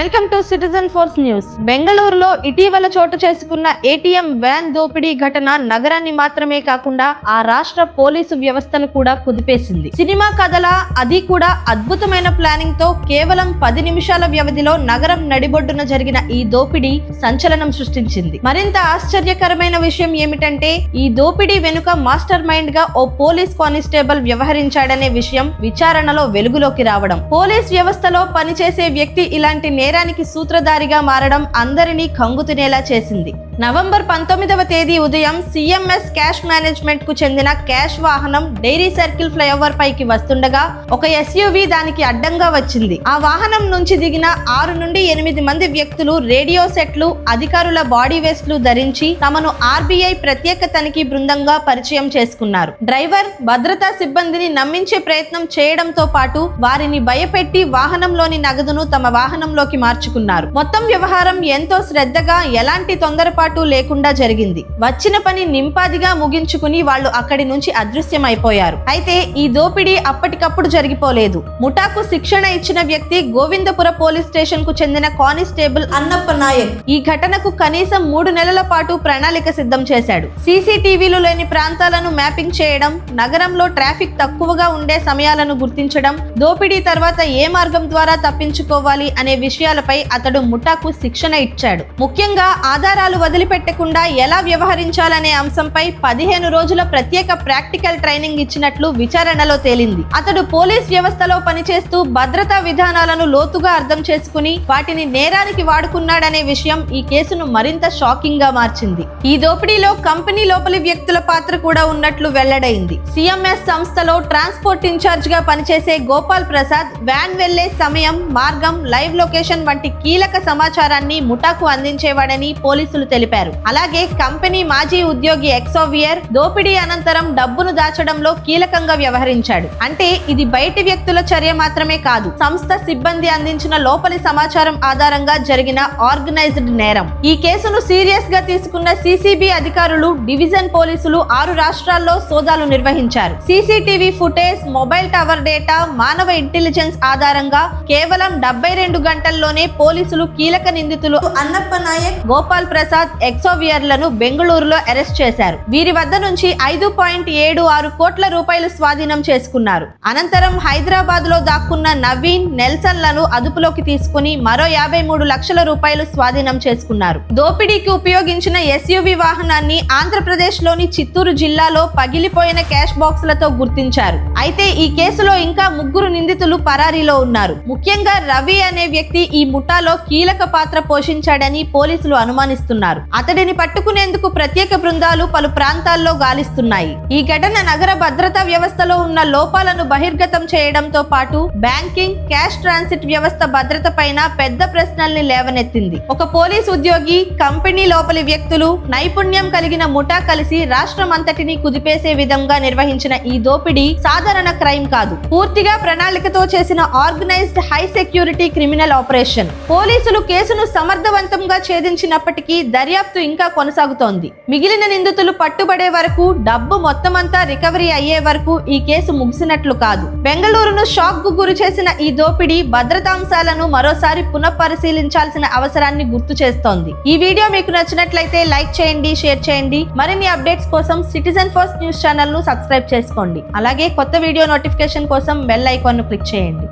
Welcome to citizen force news. బెంగళూరులో ఇటీవల చోటు చేసుకున్న ఏటీఎం వ్యాన్ దోపిడీ ఘటన నగరాన్ని మాత్రమే కాకుండా ఆ రాష్ట్ర పోలీసు వ్యవస్థను కూడా కుదిపేసింది. సినిమా కథల అది కూడా అద్భుతమైన ప్లానింగ్తో కేవలం పది నిమిషాల వ్యవధిలో నగరం నడిబొడ్డున జరిగిన ఈ దోపిడీ సంచలనం సృష్టించింది. మరింత ఆశ్చర్యకరమైన విషయం ఏమిటంటే ఈ దోపిడీ వెనుక మాస్టర్ మైండ్గా ఓ పోలీస్ కానిస్టేబుల్ వ్యవహరించాడనే విషయం విచారణలో వెలుగులోకి రావడం. పోలీస్ వ్యవస్థలో పనిచేసే వ్యక్తి ఇలాంటి నేరానికి సూత్రధారిగా మారడం అందరినీ కంగుతునేలా చేసింది. నవంబర్ పంతొమ్మిదవ తేదీ ఉదయం సిఎంఎస్ క్యాష్ మేనేజ్మెంట్కు చెందిన క్యాష్ వాహనం డైరీ సర్కిల్ ఫ్లైఓవర్ పైకి వస్తుండగా ఒక ఎస్యూవి దానికి అడ్డంగా వచ్చింది. ఆ వాహనం నుంచి దిగిన ఆరు నుండి ఎనిమిది మంది వ్యక్తులు రేడియో సెట్లు అధికారుల బాడీ వేస్ట్లు ధరించి తమను ఆర్బీఐ ప్రత్యేక తనిఖీ బృందంగా పరిచయం చేసుకున్నారు. డ్రైవర్ భద్రతా సిబ్బందిని నమ్మించే ప్రయత్నం చేయడంతో పాటు వారిని భయపెట్టి వాహనంలోని నగదును తమ వాహనంలోకి మార్చుకున్నారు. మొత్తం వ్యవహారం ఎంతో శ్రద్ధగా ఎలాంటి తొందరపాటు లేకుండా జరిగింది. వచ్చిన పని నింపాదిగా ముగించుకుని వాళ్ళు అక్కడి నుంచి అదృశ్యమైపోయారు. అయితే ఈ దోపిడీ అప్పటికప్పుడు జరిగిపోలేదు. ముఠాకు శిక్షణ ఇచ్చిన వ్యక్తి గోవిందపుర పోలీస్ స్టేషన్కు చెందిన కానిస్టేబుల్ అన్నప్ప నాయక్ ఈ ఘటనకు కనీసం మూడు నెలల పాటు ప్రణాళిక సిద్ధం చేశాడు. సీసీటీవీలు లేని ప్రాంతాలను మ్యాపింగ్ చేయడం నగరంలో ట్రాఫిక్ తక్కువగా ఉండే సమయాలను గుర్తించడం దోపిడీ తర్వాత ఏ మార్గం ద్వారా తప్పించుకోవాలి అనే విషయాలపై అతడు ముఠాకు శిక్షణ ఇచ్చాడు. ముఖ్యంగా ఆధారాలు వదిలిపెట్టకుండా ఎలా వ్యవహరించాలనే అంశంపై పదిహేను రోజుల ప్రత్యేక ప్రాక్టికల్ ట్రైనింగ్ ఇచ్చినట్లు విచారణలో తేలింది. అతడు పోలీస్ వ్యవస్థలో పనిచేస్తూ భద్రతా విధానాలను లోతుగా అర్థం చేసుకుని వాటిని నేరానికి వాడుకున్నాడనే విషయం ఈ కేసును మరింత షాకింగ్గా మార్చింది. ఈ దోపిడీలో కంపెనీ లోపలి వ్యక్తుల పాత్ర కూడా ఉన్నట్లు వెల్లడైంది. సిఎంఎస్ సంస్థలో ట్రాన్స్పోర్ట్ ఇన్ఛార్జ్గా పనిచేసే గోపాల్ ప్రసాద్ వ్యాన్ వెళ్ళే సమయం మార్గం లైవ్ లొకేషన్ వంటి కీలక సమాచారాన్ని ముఠాకు అందించేవాడని పోలీసులు తెలిపారు. అలాగే కంపెనీ మాజీ ఉద్యోగి ఎక్సోవియర్ దోపిడీ అనంతరం డబ్బును దాచడంలో కీలకంగా వ్యవహరించాడు. అంటే ఇది బయటి వ్యక్తుల చర్య మాత్రమే కాదు సంస్థ సిబ్బంది అందించిన లోపలి సమాచారం ఆధారంగా జరిగిన ఆర్గనైజ్డ్ నేరం. ఈ కేసును సీరియస్గా తీసుకున్న సిసిబి అధికారులు డివిజన్ పోలీసులు ఆరు రాష్ట్రాల్లో సోదాలు నిర్వహించారు. CCTV footage mobile tower data మానవ ఇంటెలిజెన్స్ ఆధారంగా కేవలం డెబ్బై రెండు గంటల్లోనే పోలీసులు కీలక నిందితులు అన్నప్ప నాయక్ గోపాల్ ప్రసాద్ ఎక్సోవియర్లను బెంగళూరులో అరెస్ట్ చేశారు. వీరి వద్ద నుంచి ఐదు పాయింట్ ఏడు ఆరు కోట్ల రూపాయలు స్వాధీనం చేసుకున్నారు. అనంతరం హైదరాబాద్లో దాక్కున్న నవీన్ నెల్సన్లను అదుపులోకి తీసుకుని మరో యాభై మూడు లక్షల రూపాయలు స్వాధీనం చేసుకున్నారు. దోపిడీకి ఉపయోగించిన ఎస్యూవి వాహనాన్ని ఆంధ్రప్రదేశ్లోని చిత్తూరు జిల్లాలో పగిలిపోయిన క్యాష్ బాక్సులతో గుర్తించారు. అయితే ఈ కేసులో ఇంకా ముగ్గురు నిందితులు పరారీలో ఉన్నారు. ముఖ్యంగా రవి అనే వ్యక్తి ఈ ముఠాలో కీలక పాత్ర పోషించాడని పోలీసులు అనుమానిస్తున్నారు. అతడిని పట్టుకునేందుకు ప్రత్యేక బృందాలు పలు ప్రాంతాల్లో గాలిస్తున్నాయి. ఈ ఘటన నగర భద్రతా వ్యవస్థలో ఉన్న లోపాలను బహిర్గతం చేయడంతో పాటు బ్యాంకింగ్ క్యాష్ ట్రాన్సిట్ వ్యవస్థ భద్రత పైన పెద్ద ప్రశ్నల్ని లేవనెత్తింది. ఒక పోలీస్ ఉద్యోగి కంపెనీ లోపలి వ్యక్తులు నైపుణ్యం కలిగిన ముఠా కలిసి రాష్ట్రం అంతటిని కుదిపేసే విధంగా నిర్వహించిన ఈ దోపిడీ సాధారణ క్రైమ్ కాదు. పూర్తిగా ప్రణాళికతో చేసిన organised high security criminal operation. పోలీసులు కేసును సమర్థవంతంగా ఛేదించినప్పటికీ దర్యాప్తు ఇంకా కొనసాగుతోంది. మిగిలిన నిందితులు పట్టుబడే వరకు డబ్బు మొత్తమంతా రికవరీ అయ్యే వరకు ఈ కేసు ముగిసినట్లు కాదు. బెంగళూరును షాక్కు గురి చేసిన ఈ దోపిడీ భద్రతాంశాలను మరోసారి పునఃపరిశీలించాల్సిన అవసరాన్ని గుర్తు చేస్తోంది. ఈ వీడియో మీకు నచ్చినట్లయితే లైక్ చేయండి షేర్ చేయండి. మరిన్ని అప్డేట్స్ కోసం సిటిజన్ ఫస్ట్ న్యూస్ ఛానల్ను సబ్స్క్రైబ్ చేసుకోండి. అలాగే కొత్త వీడియో నోటిఫికేషన్ కోసం బెల్ ఐకాన్ను క్లిక్ చేయండి.